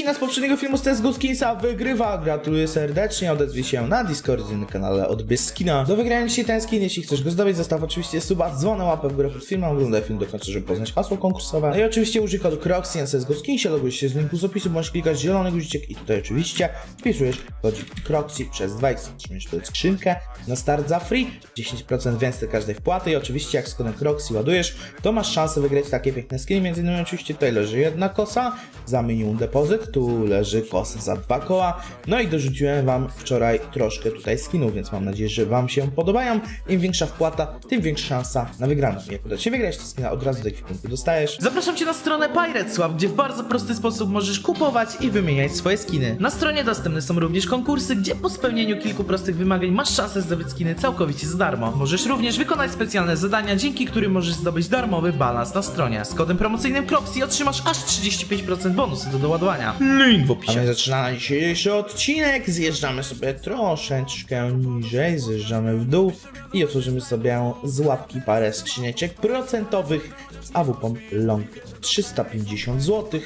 skina z poprzedniego filmu z CSGO Skinsa wygrywa. Gratuluję serdecznie, odezwij się na Discordzie na kanale Odbierz Skina. Do wygrania dzisiaj ten skin, jeśli chcesz go zdobyć, zostaw oczywiście suba, dzwonę, łapę w górę pod filmem, oglądaj film do końca, żeby poznać hasło konkursowe. No i oczywiście użyj kodu Croxy na CSGO Skinsie, logujesz się z linku z opisu, bądź klikasz zielony guziczek i tutaj oczywiście wpisujesz kodzik Croxy przez 20, otrzymujesz wtedy skrzynkę na start za free, 10% więcej każdej wpłaty i oczywiście jak z kodem Croxy ładujesz, to masz szansę wygrać takie piękne skiny, między innymi oczywiście tutaj leży jedna kosa za minimum depozyt, tu leży kosa za dwa koła, no i dorzuciłem wam wczoraj troszkę tutaj skinów, więc mam nadzieję, że wam się podobają. Im większa wpłata, tym większa szansa na wygraną. Jak uda się wygrać te skina, od razu do ekwipunku dostajesz. Zapraszam cię na stronę Pirate Swap, gdzie w bardzo prosty sposób możesz kupować i wymieniać swoje skiny. Na stronie dostępne są również konkursy, gdzie po spełnieniu kilku prostych wymagań masz szansę zdobyć skiny całkowicie za darmo. Możesz również wykonać specjalne zadania, dzięki którym możesz zdobyć darmowy balans na stronie. Z kodem promocyjnym Croxy otrzymasz aż 35% bonusu do doładowania. Link w opisie. A my zaczynamy dzisiejszy odcinek. Zjeżdżamy sobie troszeczkę niżej, zjeżdżamy w dół i otworzymy sobie z łapki parę skrzyneczek procentowych z AWP Long 350 zł.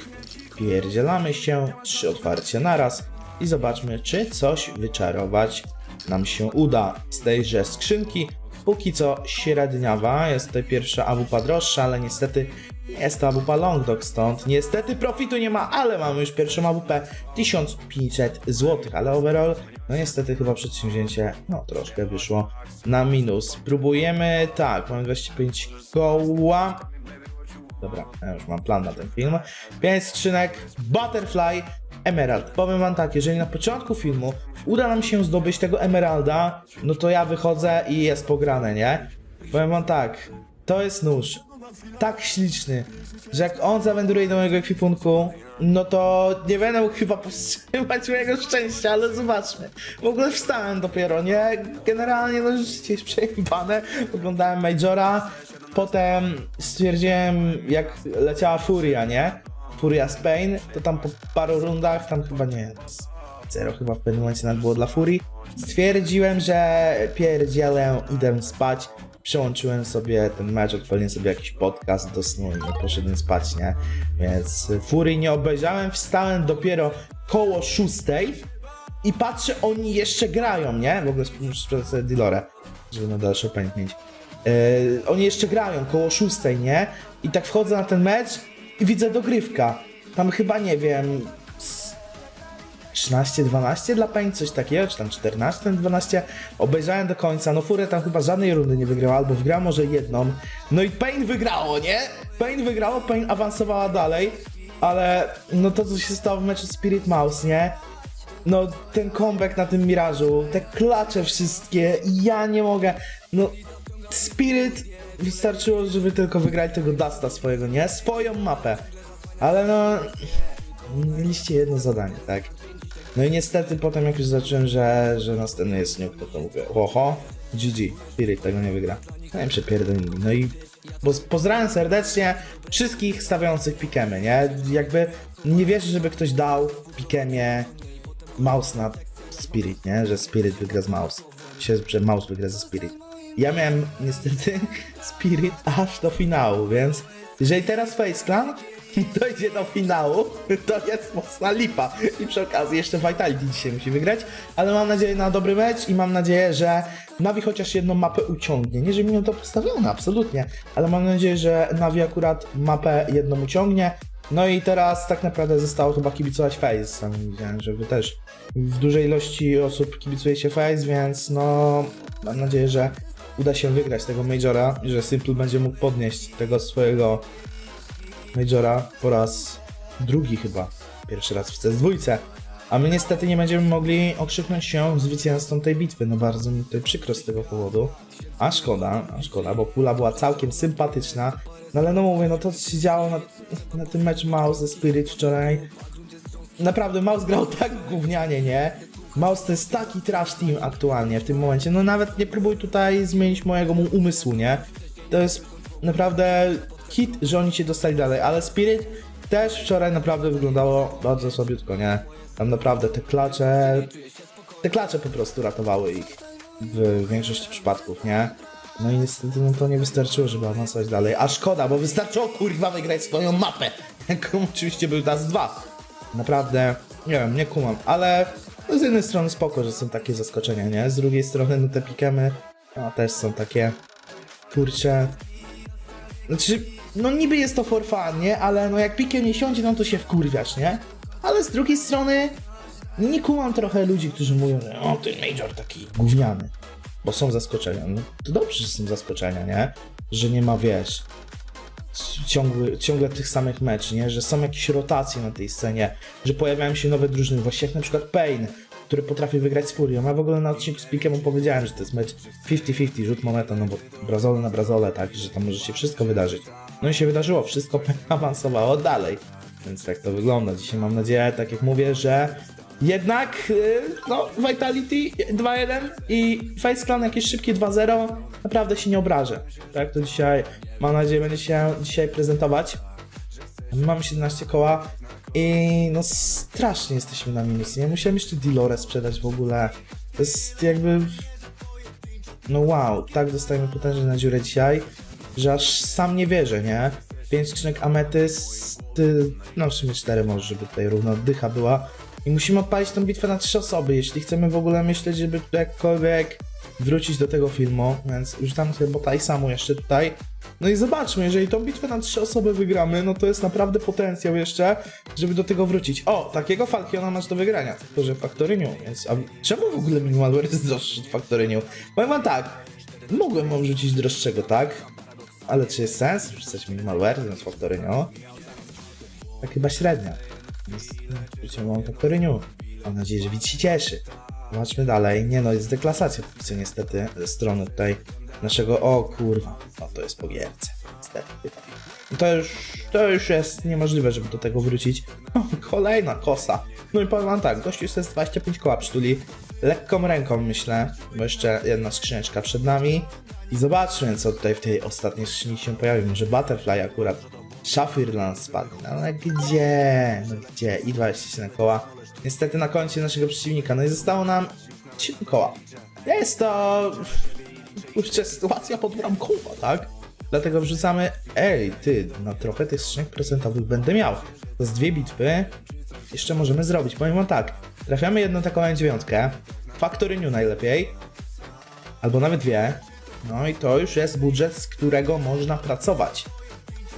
Pierdzielamy się, trzy otwarcia naraz i zobaczmy, czy coś wyczarować nam się uda z tejże skrzynki. Póki co średniawa, jest tutaj pierwsza AWP droższa, ale niestety nie jest to AWP Long Dog stąd. Niestety profitu nie ma, ale mamy już pierwszą AWP 1500 zł, ale overall, no niestety chyba przedsięwzięcie, no troszkę wyszło na minus. Próbujemy, tak, mamy 25 koła. Dobra, ja już mam plan na ten film. 5 skrzynek, Butterfly, Emerald. Powiem wam tak, jeżeli na początku filmu uda nam się zdobyć tego Emeralda, no to ja wychodzę i jest pograne, nie? Powiem wam tak, to jest nóż. Tak śliczny, że jak on zawędruje do mojego ekwipunku, no to nie będę mógł chyba powstrzymać mojego szczęścia, ale zobaczmy. W ogóle wstałem dopiero, nie? Generalnie no życie jest przejebane. Oglądałem Majora, potem stwierdziłem jak leciała Furia, nie? Furia Spain, to tam po paru rundach, tam chyba nie zero chyba w pewnym momencie nawet było dla Furii. Stwierdziłem, że pierdzielę, idę spać. Przełączyłem sobie ten mecz, odpaliłem sobie jakiś podcast do snu i poszedłem spać, nie? Więc Furii nie obejrzałem, wstałem dopiero koło szóstej i patrzę, oni jeszcze grają, nie? W ogóle sprzedać sobie Dilorę, żeby na dalszy opęd mieć. Yy, oni jeszcze grają koło szóstej, nie? I tak wchodzę na ten mecz widzę dogrywka. Tam chyba, nie wiem, 13-12 dla Pain, coś takiego, czy tam 14-12. Obejrzałem do końca, no Furę tam chyba żadnej rundy nie wygrała, albo wygrała może jedną. No i Pain wygrało, nie? Pain wygrało, Pain awansowała dalej, ale no to co się stało w meczu Spirit Mouse, nie? No ten comeback na tym Mirażu, te klacze wszystkie, ja nie mogę, no Spirit wystarczyło, żeby tylko wygrać tego Dusta swojego, nie? Swoją mapę. Ale no, mieliście jedno zadanie, tak? No i niestety potem jak już zacząłem, że, że następny jest Nuke, to, to mówię, oho, GG, Spirit tego nie wygra. No i przepierdolili. No i bo pozdrawiam serdecznie wszystkich stawiających pikemy, nie? Jakby nie wierzę, żeby ktoś dał pikemie mouse na Spirit, nie? Że Spirit wygra z mouse. Się, że mouse wygra ze Spirit. Ja miałem niestety Spirit aż do finału, więc jeżeli teraz Face dojdzie do finału, to jest mocna lipa. I przy okazji jeszcze Vitality dzisiaj musi wygrać, ale mam nadzieję na dobry mecz i mam nadzieję, że Navi chociaż jedną mapę uciągnie. Nie, że mi to postawione, absolutnie, ale mam nadzieję, że Navi akurat mapę jedną uciągnie. No i teraz tak naprawdę zostało chyba kibicować Face. Sam widziałem, że wy też w dużej ilości osób kibicujecie Face, więc no mam nadzieję, że uda się wygrać tego Majora i że Simple będzie mógł podnieść tego swojego Majora po raz drugi chyba. Pierwszy raz w CS2. A my niestety nie będziemy mogli okrzyknąć się zwycięzcą tej bitwy. No bardzo mi tutaj przykro z tego powodu. A szkoda, a szkoda, bo pula była całkiem sympatyczna. No ale no mówię, no to co się działo na, na tym meczu Mouse ze Spirit wczoraj. Naprawdę Mouse grał tak gównianie, nie? Mouse to jest taki trash team aktualnie w tym momencie. No nawet nie próbuj tutaj zmienić mojego mu umysłu, nie? To jest naprawdę hit, że oni się dostali dalej, ale Spirit też wczoraj naprawdę wyglądało bardzo słabiutko, nie? Tam naprawdę te klacze, te klacze po prostu ratowały ich w większości przypadków, nie? No i niestety no to nie wystarczyło, żeby awansować dalej. A szkoda, bo wystarczyło kurwa wygrać swoją mapę, jaką oczywiście był Das 2. Naprawdę, nie wiem, nie kumam, ale no z jednej strony spoko, że są takie zaskoczenia, nie? Z drugiej strony no te pikemy no, też są takie, kurcze, znaczy, no niby jest to for fun, nie? Ale no jak pikiem nie siądzie, no to się wkurwiasz, nie? Ale z drugiej strony nie kumam trochę ludzi, którzy mówią, że o, ten Major taki gówniany. Bo są zaskoczenia. No to dobrze, że są zaskoczenia, nie? Że nie ma, wiesz, ciągły, ciągle tych samych meczy, nie? Że są jakieś rotacje na tej scenie, że pojawiają się nowe drużyny, właśnie jak na przykład Pain, który potrafi wygrać z Furią. Ja w ogóle na odcinku z Pikiem mu powiedziałem, że to jest mecz 50-50, rzut monetą, no bo brazole na brazole, tak, że tam może się wszystko wydarzyć. No i się wydarzyło, wszystko awansowało dalej. Więc tak to wygląda. Dzisiaj mam nadzieję, tak jak mówię, że jednak, yy, no, Vitality 2-1 i Face Clan jakieś szybkie 2-0, naprawdę się nie obrażę. Tak to dzisiaj, mam nadzieję, będzie się dzisiaj prezentować. My mamy 17 koła i no strasznie jesteśmy na minus, nie? Musiałem jeszcze Dilore sprzedać w ogóle. To jest jakby... No wow, tak dostajemy potężnie na dziurę dzisiaj, że aż sam nie wierzę, nie? 5 skrzynek ametys, ty, no w sumie 4 może, żeby tutaj równa oddycha była. I musimy odpalić tą bitwę na 3 osoby, jeśli chcemy w ogóle myśleć, żeby jakkolwiek wrócić do tego filmu, więc użytam sobie bota i samu jeszcze tutaj. No i zobaczmy, jeżeli tą bitwę na 3 osoby wygramy, no to jest naprawdę potencjał jeszcze, żeby do tego wrócić. O, takiego Falkiona masz do wygrania, tylko że więc a czemu w ogóle Minimalware jest droższy od Factory? Powiem wam tak, mogłem wam rzucić droższego, tak? Ale czy jest sens wrzucać Minimalware zamiast Factory New? Tak chyba średnia. Rzuciłem wam Factory New. Mam nadzieję, że widz się cieszy. Zobaczmy dalej. Nie no, jest deklasacja co niestety ze strony tutaj naszego... O kurwa, no to jest po gierce. Niestety. To już, to już jest niemożliwe, żeby do tego wrócić. O, kolejna kosa. No i powiem wam tak, gościu jest 25 koła przytuli. Lekką ręką myślę, bo jeszcze jedna skrzyneczka przed nami. I zobaczmy, co tutaj w tej ostatniej skrzyni się pojawi. Może Butterfly akurat. Szafirland spadł. No ale gdzie? No gdzie? I 27 koła. Niestety na koncie naszego przeciwnika. No i zostało nam 7 koła. Jest to... Kurczę, sytuacja podbramkowa, tak? Dlatego wrzucamy... Ej, ty, na trochę tych skrzynek procentowych będę miał. To z dwie bitwy jeszcze możemy zrobić. Powiem wam tak. Trafiamy jedną taką dziewiątkę. Factory New najlepiej. Albo nawet dwie. No i to już jest budżet, z którego można pracować.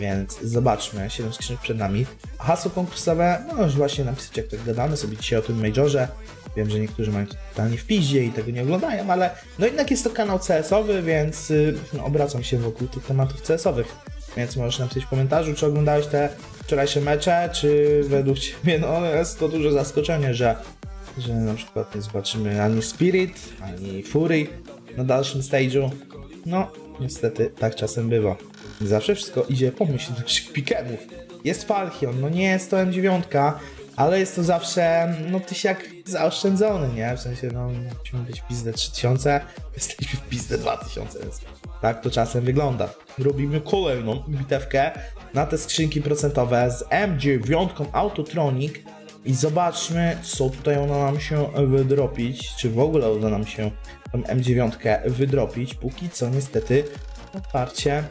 Więc zobaczmy, 7 skrzynek przed nami. A Hasło konkursowe, no już właśnie napisać jak tak gadamy sobie dzisiaj o tym Majorze. Wiem, że niektórzy mają to totalnie w piździe i tego nie oglądają, ale no jednak jest to kanał CS-owy, więc y, no, obracam się wokół tych tematów CS-owych. Więc możesz napisać w komentarzu, czy oglądałeś te wczorajsze mecze, czy według Ciebie no, jest to duże zaskoczenie, że, że na przykład nie zobaczymy ani Spirit, ani Fury na dalszym stage'u. No, niestety tak czasem bywa. Zawsze wszystko idzie po myśli naszych pikemów. Jest Falchion, no nie jest to M9, ale jest to zawsze, no tysiak zaoszczędzony, nie? W sensie, no musimy być w pizdę 3000, jesteśmy w pizdę 2000, więc tak to czasem wygląda. Robimy kolejną bitewkę na te skrzynki procentowe z M9 Autotronic i zobaczmy, co tutaj ona nam się wydropić, czy w ogóle uda nam się tą M9 wydropić. Póki co niestety oparcie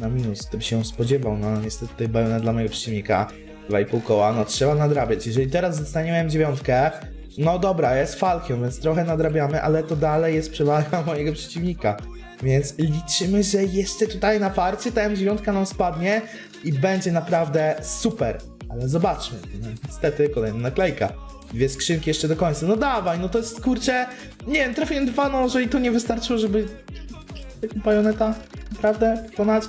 na minus, by się spodziewał, no niestety tutaj bajonet dla mojego przeciwnika, 2,5 koła, no trzeba nadrabiać. Jeżeli teraz dostaniemy M9, no dobra, jest Falkion, więc trochę nadrabiamy, ale to dalej jest przewaga mojego przeciwnika. Więc liczymy, że jeszcze tutaj na farcie ta M9 nam spadnie i będzie naprawdę super. Ale zobaczmy. No, niestety kolejna naklejka. Dwie skrzynki jeszcze do końca. No dawaj, no to jest kurczę. Nie wiem, trafiłem dwa noże i to nie wystarczyło, żeby tego bajoneta naprawdę pokonać.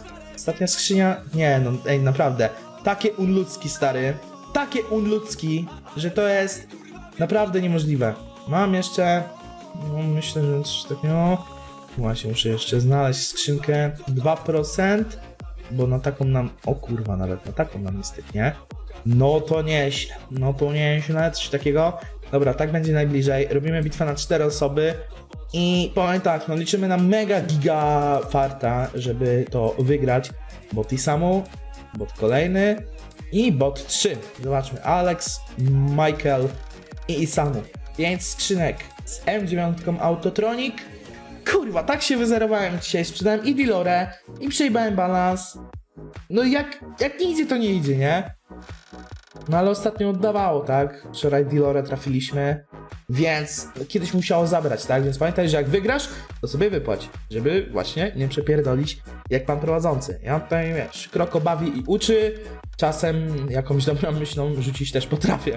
Ostatnia skrzynia. Nie, no ej, naprawdę. Takie unludzki stary. Takie unludzki, że to jest naprawdę niemożliwe. Mam jeszcze. No, myślę, że coś takiego. Właśnie, muszę jeszcze znaleźć skrzynkę 2%, bo na taką nam. O kurwa, nawet na taką nam nie. No to nieźle, no to nieźle, coś takiego. Dobra, tak będzie najbliżej. Robimy bitwę na 4 osoby. I powiem tak, no liczymy na mega giga farta, żeby to wygrać. Bot i samu, bot kolejny i bot 3. Zobaczmy, Alex, Michael i Isamu. 5 skrzynek z M9 Autotronic. Kurwa, tak się wyzerowałem dzisiaj. Sprzedałem i Dilore, i przejebałem balans. No jak, jak nie idzie, to nie idzie, nie? No ale ostatnio oddawało, tak? Wczoraj Dilorę trafiliśmy, więc kiedyś musiało zabrać, tak? Więc pamiętaj, że jak wygrasz, to sobie wypłać, żeby właśnie nie przepierdolić jak pan prowadzący. Ja tutaj, wiesz, kroko bawi i uczy, czasem jakąś dobrą myślą rzucić też potrafię.